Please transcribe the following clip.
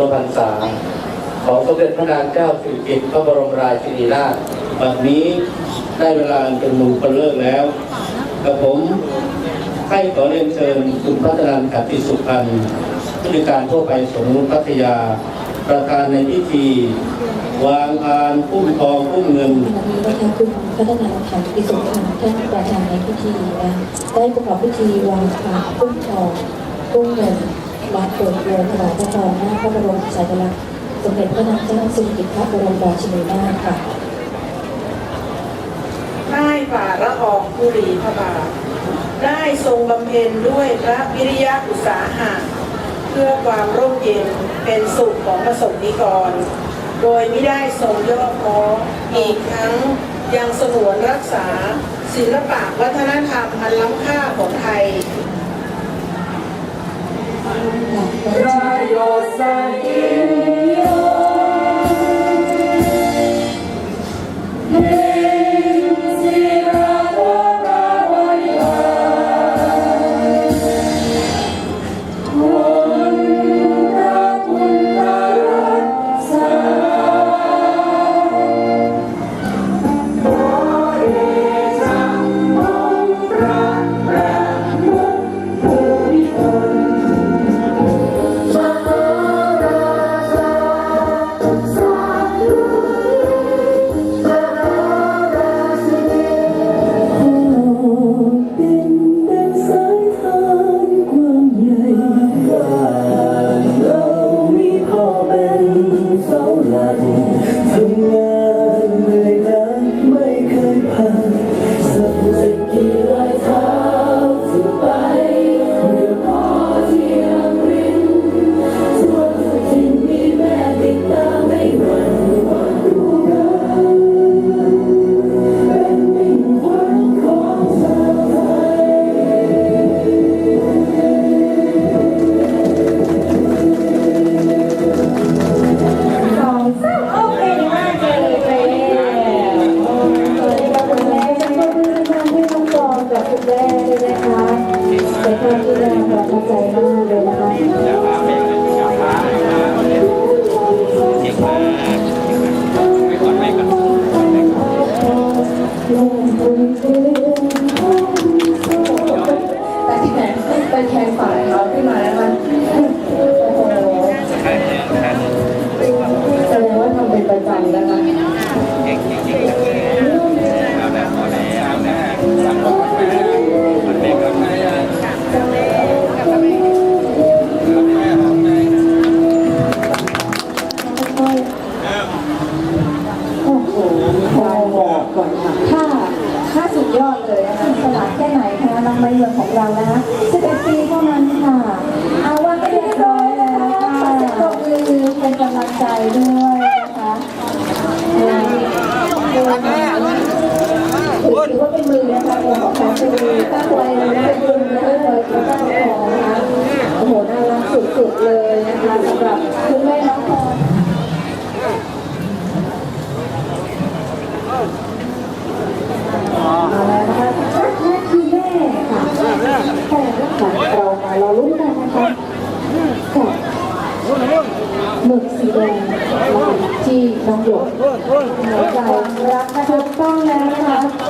มพรรษาของสมเด็จพระนางเจ้าสิริกิติ์พระบรมราชินีนาถบัดนี้ได้เวลาเป็นมงคลเลิกแล้วกับผมให้ขอเรียนเชิญคุณพัฒนันท์ขัติสุพรรณผู้ดการทั่วไปสงฆ์พัทยา ประธานในพิธี วางอานพุ่มทองพุ่มเงินวันนี้นะคะคุณพัฒนาขันติสุพรรณท่านประธานในพิธีนะได้ประกอบพิธีวางพระพุ่มทองพุ่มเงิน และเปิดโรงถวายพระพรหน้าพระบรมฉายาลักษณ์สมเด็จพระนางเจ้าสิริกิติ์พระบรมราชินีนาถค่ะได้ฝ่าละอองธุรีพระบาทได้ทรงบำเพ็ญด้วยพระวิริยะอุตสาหะเพื่อความร่มเย็นเป็นสุขของประสบนิกร โดยไม่ได้ทรงย่อท้ออีกทั้งยังสงวนรักษา ศิลปะวัฒนธรรมอันล้ำค่าของไทย เเป็นความที่น่าประทับใจมากเลย ไหนคะน้องใบเมืองของเรานะ11ปีเท่านั้นค่ะ เอาวันก็เรียบร้อยแล้วค่ะขอเสียงปรบมือเป็นกำลังใจด้วยนะคะถือว่าเป็นมือนะคะของแฟนเป็นมือตั้งไว้เลยเป็นมือเลยเลยตั้งของนะคะโอ้โหน่ารักสุดๆเลยนะคะสำหรับคุณแม่น้องพอาละนะคะและคือแม่ค่ะแค่รักษาเรามาเราลุ้นกันนะคะกับ หมึกสีแดงที่น้องหยกหัวใจรักนะคะต้องแล้วนะคะ